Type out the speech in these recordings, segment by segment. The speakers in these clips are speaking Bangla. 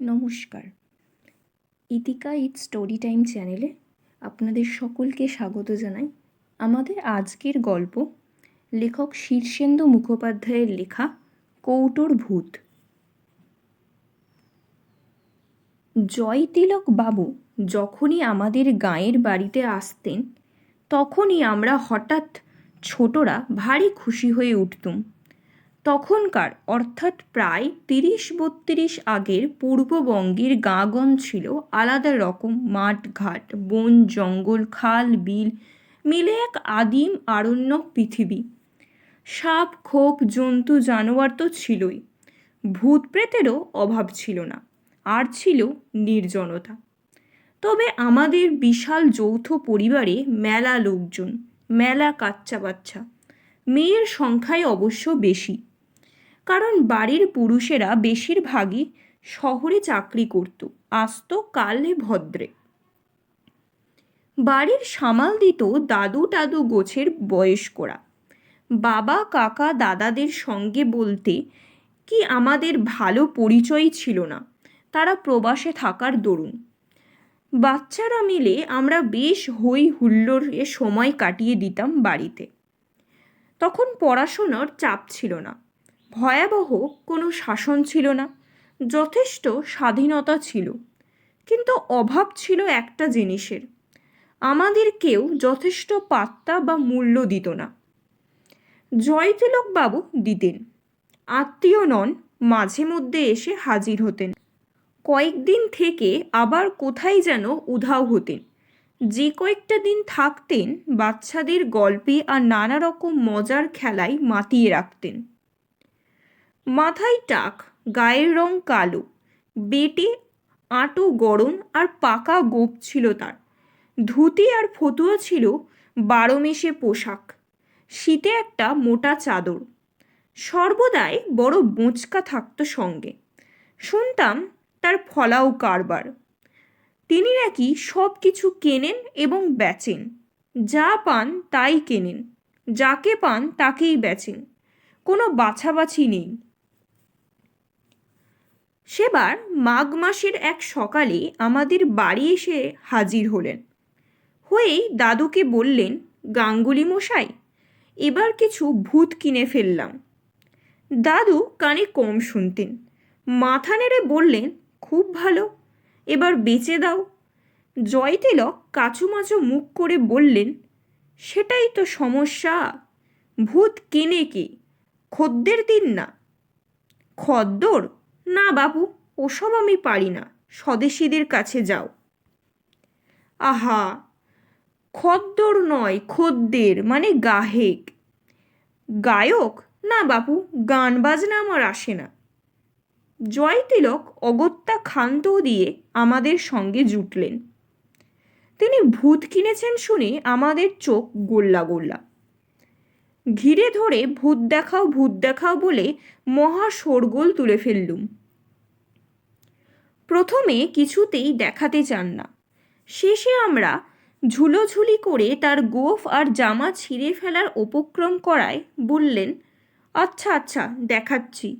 নমস্কার। ইতিকা ইট স্টোরি টাইম চ্যানেলে আপনাদের সকলকে স্বাগত জানাই। আমাদের আজকের গল্প লেখক শীর্ষেন্দু মুখোপাধ্যায়ের লেখা কৌটোর ভূত। জয়তিলক বাবু যখনই আমাদের গাঁয়ের বাড়িতে আসতেন, তখনই আমরা হঠাৎ ছোটরা ভারী খুশি হয়ে উঠতুম। তখনকার, অর্থাৎ প্রায় তিরিশ বত্রিশ আগের পূর্ববঙ্গের গাঁগঞ্জ ছিল আলাদা রকম মাঠ ঘাট বন, জঙ্গল, খাল, বিল, মিলে এক আদিম আরণ্যক পৃথিবী। সাপ, খোপ, জন্তু, জানোয়ার তো ছিলই। ভূত প্রেতেরও অভাব ছিল না, আর ছিল নির্জনতা। তবে আমাদের বিশাল যৌথ পরিবারে মেলা লোকজন, মেলা কাচ্চা বাচ্চা, মেয়ের সংখ্যাই অবশ্য বেশি। কারণ বাড়ির পুরুষেরা বেশিরভাগই শহরে চাকরি করত, আসত কালে ভদ্রে। বাড়ির সামাল দিত দাদু টাদু গোছের বয়স্করা। বাবা, কাকা, দাদাদের সঙ্গে বলতে কি আমাদের ভালো পরিচয় ছিল না, তারা প্রবাসে থাকার দরুন। বাচ্চারা মিলে আমরা বেশ হই হুল্লোড়ে সময় কাটিয়ে দিতাম বাড়িতে। তখন পড়াশোনার চাপ ছিল না। ভয়াবহ কোনো শাসন ছিল না। যথেষ্ট স্বাধীনতা ছিল। কিন্তু অভাব ছিল একটা জিনিসের। আমাদের কেউ যথেষ্ট পাত্তা বা মূল্য দিত না। জয়তিলকবাবু দিতেন। আত্মীয় নন, মাঝে মধ্যে এসে হাজির হতেন। কয়েকদিন থেকে আবার কোথায় যেন উধাও হতেন। যে কয়েকটা দিন থাকতেন, বাচ্চাদের গল্পে আর নানা রকম মজার খেলায় মাতিয়ে রাখতেন। মাথায় টাক, গায়ের রং কালো। বেটে আঁটো গরম আর পাকা গোপ ছিল তার। ধুতি আর ফতুয়া ছিল বারো মেশে পোশাক। শীতে একটা মোটা চাদর। সর্বদাই বড় বোঁচকা থাকতো সঙ্গে। শুনতাম তার ফলাও কারবার। তিনি নাকি সব কিছু কেনেন এবং বেচেন। যা পান তাই কেনেন, যাকে পান তাকেই বেচেন। কোনো বাছাবাছি নেই। সেবার মাঘ মাসের এক সকালে আমাদের বাড়ি এসে হাজির হলেন। হয়েই দাদুকে বললেন, গাঙ্গুলি মশাই, এবার কিছু ভূত কিনে ফেললাম। দাদু কানে কম শুনতেন। মাথা নেড়ে বললেন, খুব ভালো, এবার বেচে দাও। জয়তিলক কাচুমাচু মুখ করে বললেন, সেটাই তো সমস্যা, ভূত কেনে কে? খদ্দের দিন না। খদ্দর না বাবু, ওসব আমি পারি না, স্বদেশীদের কাছে যাও। আহা, খদ্দর নয়, খদ্দের মানে গাহেক। গায়ক? না বাপু গান বাজনা আমার আসে না। জয়তিলক অগত্যা ক্ষান্ত দিয়ে আমাদের সঙ্গে জুটলেন। তিনি ভূত কিনেছেন শুনে আমাদের চোখ গোল্লা গোল্লা ঘিরে ধরে ভূত দেখাও ভূত দেখাও বলে মহা শোরগোল তুলে ফেললুম। প্রথমে কিছুতেই দেখাতে চান না। শেষে আমরা ঝুলোঝুলি করে তার গোফ আর জামা ছিঁড়ে ফেলার উপক্রম করায় বললেন আচ্ছা আচ্ছা দেখাচ্ছি।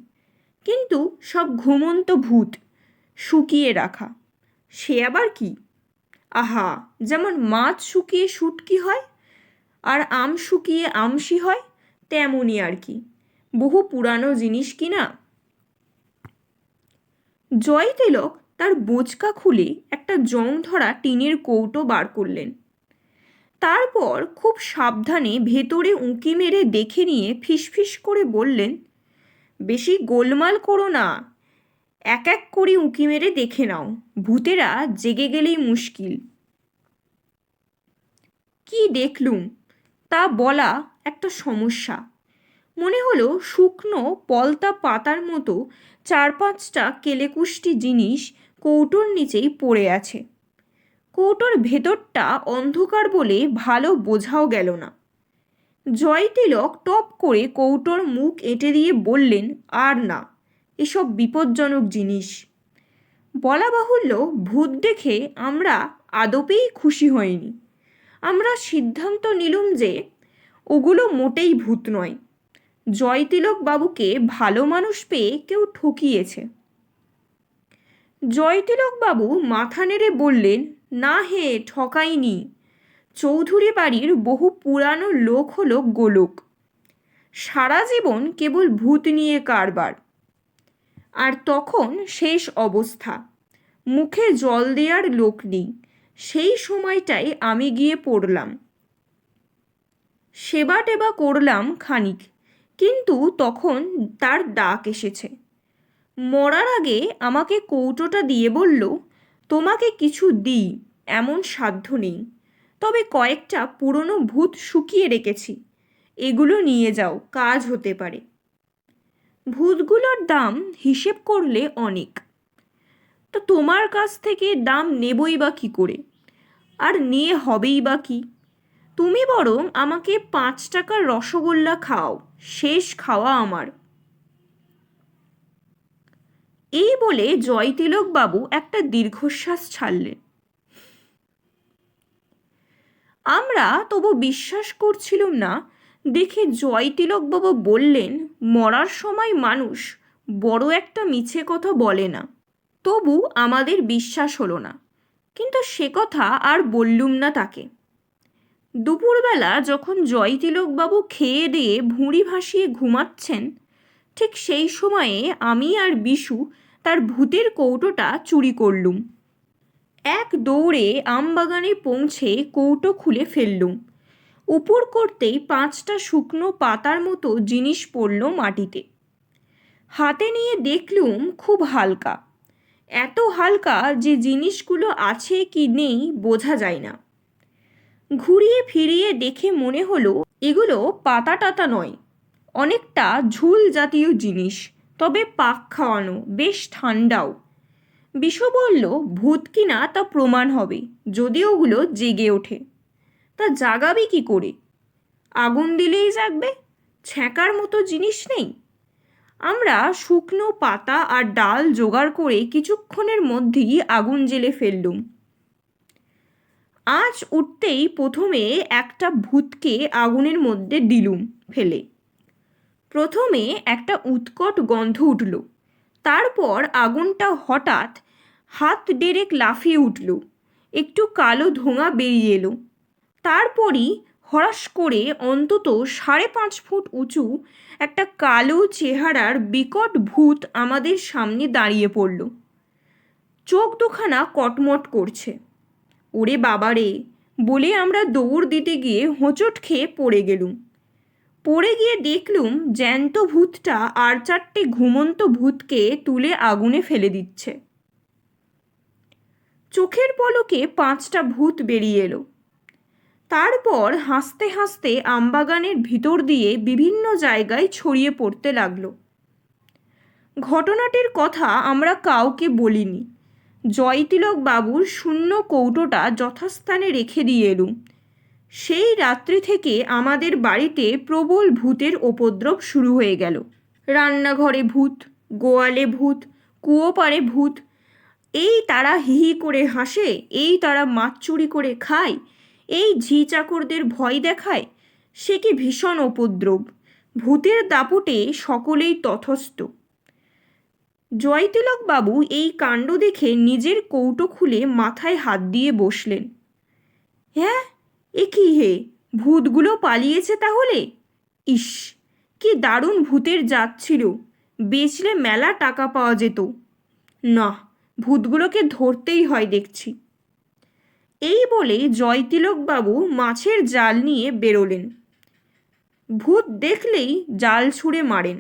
কিন্তু সব ঘুমন্ত ভূত শুকিয়ে রাখা। সে আবার কি? আহা, যেমন মাছ শুকিয়ে শুটকি হয় আর আম শুকিয়ে আমসি হয়, তেমনই আর কি। বহু পুরানো জিনিস কি না? জয় তিলক তার বোচকা খুলে একটা জং ধরা টিনের কৌটো বার করলেন। তারপর খুব সাবধানে ভেতরে উঁকি মেরে দেখে নিয়ে ফিসফিস করে বললেন, বেশি গোলমাল করো না। এক এক করে উঁকি মেরে দেখে নাও। ভূতেরা জেগে গেলেই মুশকিল। কি দেখলুম? তা বলা একটা সমস্যা। মনে হলো শুকনো পলতা পাতার মতো চার পাঁচটা কেলেকুষ্টি জিনিস কৌটোর নিচেই পড়ে আছে। কৌটোর ভেতরটা অন্ধকার বলে ভালো বোঝাও গেল না। জয়তিলক টপ করে কৌটোর মুখ এঁটে দিয়ে বললেন, আর না, এসব বিপজ্জনক জিনিস। বলা বাহুল্য ভূত দেখে আমরা আদপেই খুশি হইনি আমরা সিদ্ধান্ত নিলুম যে ওগুলো মোটেই ভূত নয়। জয়তিলক বাবুকে ভালো মানুষ পেয়ে কেউ ঠকিয়েছে। জয়তিলকবাবু মাথা নেড়ে বললেন, না হে, ঠকাইনি। চৌধুরী বাড়ির বহু পুরানো লোক হলো গোলক। সারা জীবন কেবল ভূত নিয়ে কারবার। আর তখন শেষ অবস্থা। মুখে জল দেওয়ার লোক নেই। সেই সময়টায় আমি গিয়ে পড়লাম। সেবা টেবা করলাম খানিক, কিন্তু তখন তার ডাক এসেছে। মরার আগে আমাকে কৌটোটা দিয়ে বলল, তোমাকে কিছু দিই, এমন সাধ্য নেই। তবে কয়েকটা পুরনো ভূত শুকিয়ে রেখেছি। এগুলো নিয়ে যাও, কাজ হতে পারে। ভূতগুলোর দাম হিসেব করলে অনেক। তো তোমার কাছ থেকে দাম নেবই বা কী করে? আর নিয়ে হবেই বা কি? তুমি বরং আমাকে পাঁচ টাকার রসগোল্লা খাও, শেষ খাওয়া আমার। এই বলে জয়তিলক বাবু একটা দীর্ঘশ্বাস ছাড়লেন। আমরা তবু বিশ্বাস করছিলাম না, দেখে জয়তিলকবাবু বললেন, মরার সময় মানুষ বড় একটা মিছে কথা বলে না। তবু আমাদের বিশ্বাস হলো না। কিন্তু সে কথা আর বললুম না তাকে। দুপুরবেলা যখন জয়তিলকবাবু খেয়ে দিয়ে ভুঁড়ি ভাসিয়ে ঘুমাচ্ছেন, ঠিক সেই সময়ে আমি আর বিশু তার ভূতের কৌটোটা চুরি করলুম। এক দৌড়ে আমবাগানে পৌঁছে কৌটো খুলে ফেললুম। উপর করতেই পাঁচটা শুকনো পাতার মতো জিনিস পড়ল মাটিতে। হাতে নিয়ে দেখলুম খুব হালকা। এত হালকা যে জিনিসগুলো আছে কি নেই বোঝা যায় না। ঘুরিয়ে ফিরিয়ে দেখে মনে হলো, এগুলো পাতা টাতা নয়, অনেকটা ঝুল জাতীয় জিনিস, তবে পাক খাওয়ানো, বেশ ঠান্ডাও। বিষ বলল, ভূত কিনা তা প্রমাণ হবে, যদি ওগুলো জেগে ওঠে। তা জাগাবে কি করে? আগুন দিলেই জাগবে? ছ্যাঁকার মতো জিনিস নেই? আমরা শুকনো পাতা আর ডাল জোগাড় করে কিছুক্ষণের মধ্যেই আগুন জেলে ফেললুম। আজ উঠতেই প্রথমে একটা ভূতকে আগুনের মধ্যে দিলুম ফেলে। প্রথমে একটা উৎকট গন্ধ উঠল। তারপর আগুনটা হঠাৎ হাত ডেরেক লাফিয়ে উঠল। একটু কালো ধোঁয়া বেরিয়ে এলো। তারপরই হরাস করে অন্তত সাড়ে পাঁচ ফুট উঁচু একটা কালো চেহারার বিকট ভূত আমাদের সামনে দাঁড়িয়ে পড়ল। চোখ দুখানা কটমট করছে। ওরে বাবারে বলে আমরা দৌড় দিতে গিয়ে হোঁচট খেয়ে পড়ে গেলুম। পড়ে গিয়ে দেখলুম জ্যান্ত ভূতটা আর চারটে ঘুমন্ত ভূতকে তুলে আগুনে ফেলে দিচ্ছে। চোখের পলকে পাঁচটা ভূত বেরিয়ে এলো। তারপর হাসতে হাসতে আমবাগানের ভিতর দিয়ে বিভিন্ন জায়গায় ছড়িয়ে পড়তে লাগল। ঘটনাটির কথা আমরা কাউকে বলিনি। জয়তিলক বাবুর শূন্য কৌটোটা যথাস্থানে রেখে দিয়ে এলুম। সেই রাত্রি থেকে আমাদের বাড়িতে প্রবল ভূতের উপদ্রব শুরু হয়ে গেল। রান্নাঘরে ভূত, গোয়ালে ভূত কুয়োপাড়ে ভূত, এই তারা হিহি করে হাসে, এই তারা মাছ চুরি করে খায় এই ঝি চাকরদের ভয় দেখায়? সে কি ভীষণ উপদ্রব। ভূতের দাপটে সকলেই তথস্থ জয়তিলক বাবু এই কাণ্ড দেখে নিজের কৌটো খুলে মাথায় হাত দিয়ে বসলেন। হ্যাঁ? এ কি হে? ভূতগুলো পালিয়েছে তাহলে? ইস, কি দারুণ ভূতের জাত ছিল। বেচলে মেলা টাকা পাওয়া যেত। না, ভূতগুলোকে ধরতেই হয় দেখছি। এই বলে জয়তিলকবাবু মাছের জাল নিয়ে বেরোলেন। ভূত দেখলেই জাল ছুঁড়ে মারেন,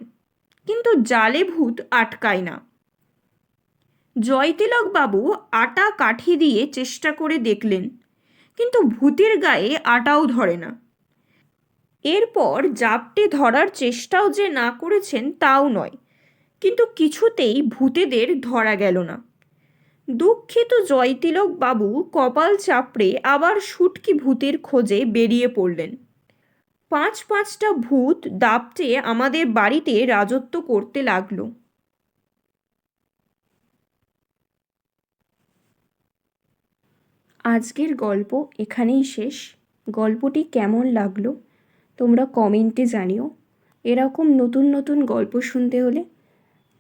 কিন্তু জালে ভূত আটকায় না। জয়তিলকবাবু আটা কাঠি দিয়ে চেষ্টা করে দেখলেন, কিন্তু ভূতের গায়ে আটাও ধরে না। এরপর জাপটে ধরার চেষ্টাও যে না করেছেন তাও নয়, কিন্তু কিছুতেই ভূতেদের ধরা গেল না। দুঃখিত জয়তিলক বাবু কপাল চাপড়ে আবার সুটকি ভূতের খোঁজে বেরিয়ে পড়লেন। পাঁচ পাঁচটা ভূত দাপটে আমাদের বাড়িতে রাজত্ব করতে লাগল। আজকের গল্প এখানেই শেষ। গল্পটি কেমন লাগল তোমরা কমেন্টে জানিও। এরকম নতুন নতুন গল্প শুনতে হলে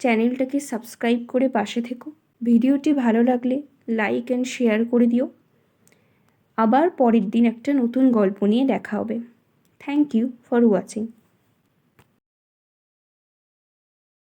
চ্যানেলটাকে সাবস্ক্রাইব করে পাশে থেকো। ভিডিওটি ভালো লাগলে লাইক অ্যান্ড শেয়ার করে দিও। আবার পরের দিন একটা নতুন গল্প নিয়ে দেখা হবে। Thank you for watching